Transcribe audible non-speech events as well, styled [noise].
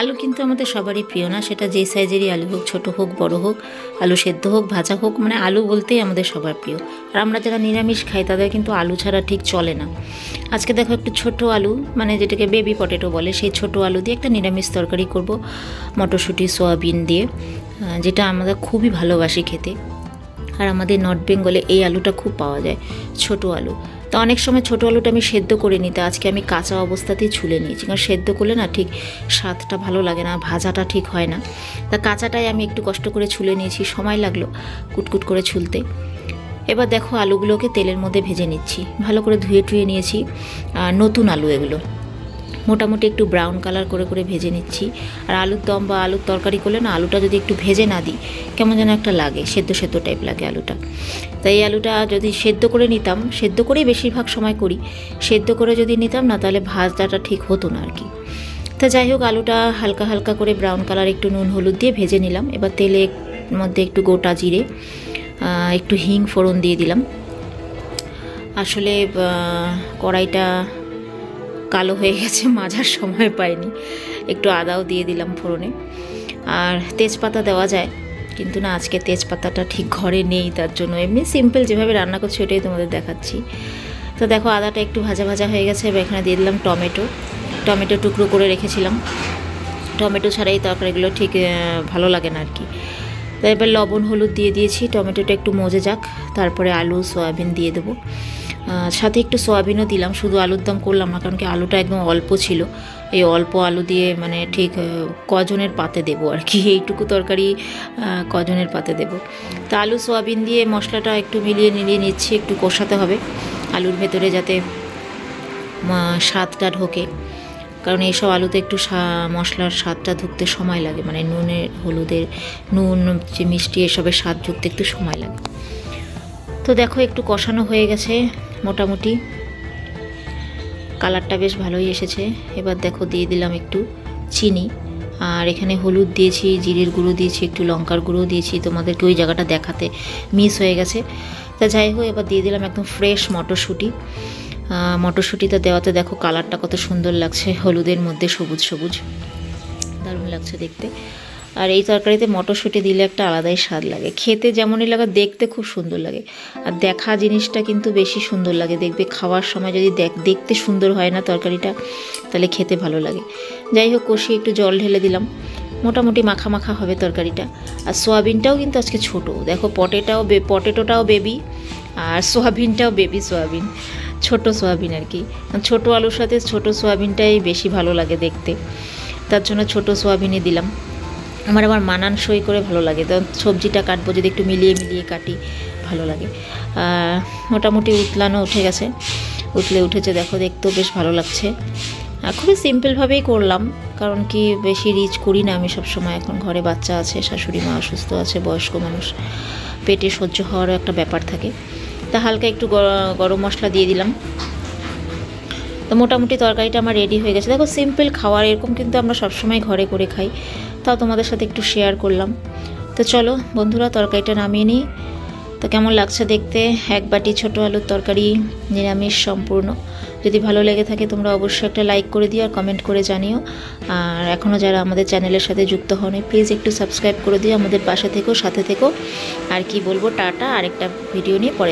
আলু কিন্তু আমাদের সবারই প্রিয় না, সেটা যেই সাইজেরই আলু হোক, ছোট হোক, বড় হোক, আলু সেদ্ধ হোক, ভাজা হোক মানে আলু বলতেই আমাদের সবার প্রিয়। আর আমরা যারা নিরামিষ খাই, তাদের কিন্তু আলু ছাড়া ঠিক চলে না। আজকে দেখো একটু ছোট আলু মানে যেটাকে বেবি পটেটো বলে, সেই ছোট আলু দিয়ে একটা নিরামিষ তরকারি করব, মটরশুঁটি, সোয়াবিন দিয়ে যেটা আমরা খুবই ভালোবাসি খেতে। আর আমাদের নর্থ বেঙ্গলে এই আলুটা খুব পাওয়া যায়, ছোট আলু। তো অনেক সময় ছোট আলুটা আমি সেদ্ধ করে নিতে আজকে আমি কাঁচা অবস্থাতেই ছুলে নিয়েছি। কারণ সেদ্ধ করলে না ঠিক স্বাদটা ভালো লাগে না, ভাজাটা ঠিক হয় না। তা কাঁচাটাই আমি একটু কষ্ট করে ছুলে নিয়েছি, সময় লাগল কুটকুট করে ছুলতে। এবার দেখো আলুগুলোকে তেলের মধ্যে ভেজে নিচ্ছি। ভালো করে ধুয়ে টুয়ে নিয়েছি নতুন আলু এগুলো। মোটামুটি একটু ব্রাউন কালার করে করে ভেজে নিচ্ছি। আর আলুর দম বা আলুর তরকারি করলে না, আলুটা যদি একটু ভেজে না দিই, কেমন যেন একটা লাগে, সেদ্ধ সেদ্ধ টাইপ লাগে আলুটা। তাই এই আলুটা যদি সেদ্ধ করে নিতাম, সেদ্ধ করেই বেশিরভাগ সময় করি, সেদ্ধ করে যদি নিতাম না, তাহলে ভাজাটা ঠিক হতো না আর কি তা যাই হোক, আলুটা হালকা হালকা করে ব্রাউন কালার একটু নুন, হলুদ দিয়ে ভেজে নিলাম। এবার তেলের মধ্যে একটু গোটা জিরে একটু হিং ফোড়ন দিয়ে দিলাম। আসলে কড়াইটা কালো হয়ে গেছে, মাজার সময় পাইনি। একটু আদাও দিয়ে দিলাম ফোড়নে। আর তেজপাতা দেওয়া যায়, কিন্তু না, আজকে তেজপাতাটা ঠিক ঘরে নেই, তার জন্য এমনি সিম্পল যেভাবে রান্না করছি, ওটাই তোমাদের দেখাচ্ছি। তো দেখো, আদাটা একটু ভাজা ভাজা হয়ে গেছে, এবার এখানে দিয়ে দিলাম টমেটো। টমেটো টুকরো করে রেখেছিলাম। টমেটো ছাড়া এই তরকারিগুলো ঠিক ভালো লাগে না আর কি। তাই এবার লবণ, হলুদ দিয়ে দিয়েছি, টমেটোটা একটু মজে যাক, তারপরে আলু, সয়াবিন দিয়ে দেবো। সাথে একটু সয়াবিনও দিলাম, শুধু আলুর দম করলাম না, কারণ কি আলুটা একদম অল্প ছিল। এই অল্প আলু দিয়ে মানে ঠিক কজনের পাতে দেবো আর কি, [laughs] এইটুকু তরকারি কজনের পাতে দেবো। তা আলু, সয়াবিন দিয়ে মশলাটা একটু মিলিয়ে নিলিয়ে নিচ্ছি, একটু কষাতে হবে, আলুর ভেতরে যাতে স্বাদটা ঢোকে। কারণ এইসব আলুতে একটু মশলার স্বাদটা ঢুকতে সময় লাগে মানে নুনের, হলুদের, নুন, যে মিষ্টি, এসবের স্বাদ ঢুকতে একটু সময় লাগে। তো দেখো, একটু কষানো হয়ে গেছে মোটামুটি। কালারটা বেশ ভালোই এসেছে। এবার দেখো দিয়ে দিলাম একটু চিনি। আর এখানে হলুদ দিয়েছি, জিরের গুঁড়ো দিয়েছি, একটু লঙ্কার গুঁড়ো দিয়েছি। তোমাদেরকে ওই জায়গাটা দেখাতে মিস হয়ে গেছে। তা যাই হোক, এবার দিয়ে দিলাম একদম ফ্রেশ মটরশুঁটি। মটরশুঁটিটা দেওয়াতে দেখো কালারটা কত সুন্দর লাগছে, হলুদের মধ্যে সবুজ সবুজ। দারুণ লাগছে দেখতে। আর এই তরকারিতে মটরশুঁটি দিলে একটা আলাদাই স্বাদ লাগে। খেতে যেমনই লাগে, দেখতে খুব সুন্দর লাগে। আর দেখা জিনিসটা কিন্তু বেশি সুন্দর লাগে। দেখবে খাওয়ার সময় যদি দেখ, দেখতে সুন্দর হয় না তরকারিটা, তাহলে খেতে ভালো লাগে। যাই হোক কষি একটু জল ঢেলে দিলাম। মোটামুটি মাখা মাখা হবে তরকারিটা। আর সোয়াবিনটাও কিন্তু আজকে ছোট। দেখো, পটেটাও পটেটোটাও বেবি আর সোয়াবিনটাও বেবি সোয়াবিন। ছোট সোয়াবিন আর কি। ছোট আলুর সাথে ছোট সোয়াবিনটাই বেশি ভালো লাগে দেখতে। তার জন্য ছোট সোয়াবিনই দিলাম। আমার আবার মানানসই করে ভালো লাগে। তো সবজিটা কাটবো, যদি একটু মিলিয়ে মিলিয়ে কাটি, ভালো লাগে। মোটামুটি উতলানো উঠে গেছে। উতলে উঠেছে, দেখো, দেখতেও বেশ ভালো লাগছে। খুবই সিম্পলভাবেই করলাম, কারণ কি বেশি রিচ করি না আমি সব সময় এখন ঘরে বাচ্চা আছে, শাশুড়ি মা অসুস্থ আছে, বয়স্ক মানুষ। পেটে সহ্য হওয়ারও একটা ব্যাপার থাকে। তা হালকা একটু গরম মশলা দিয়ে দিলাম। তো মোটামুটি তরকারিটা আমার রেডি হয়ে গেছে। দেখো সিম্পল খাওয়ার, এরকম কিন্তু আমরা সবসময় ঘরে করে খাই। তাও তোমাদের সাথে একটু শেয়ার করলাম। তো চলো বন্ধুরা, তরকারিটা নামিয়ে নিই। তো কেমন লাগছে দেখতে? এক বাটি ছোটো আলুর তরকারি, নিরামিষ সম্পূর্ণ। যদি ভালো লেগে থাকে তোমরা অবশ্যই একটা লাইক করে দিও আর কমেন্ট করে জানিও। আর এখনও যারা আমাদের চ্যানেলের সাথে যুক্ত হওনি প্লিজ একটু সাবস্ক্রাইব করে দিও। আমাদের পাশে থেকো, সাথে থেকো। আর কি বলব, টাটা। আরেকটা ভিডিও নিয়ে পরে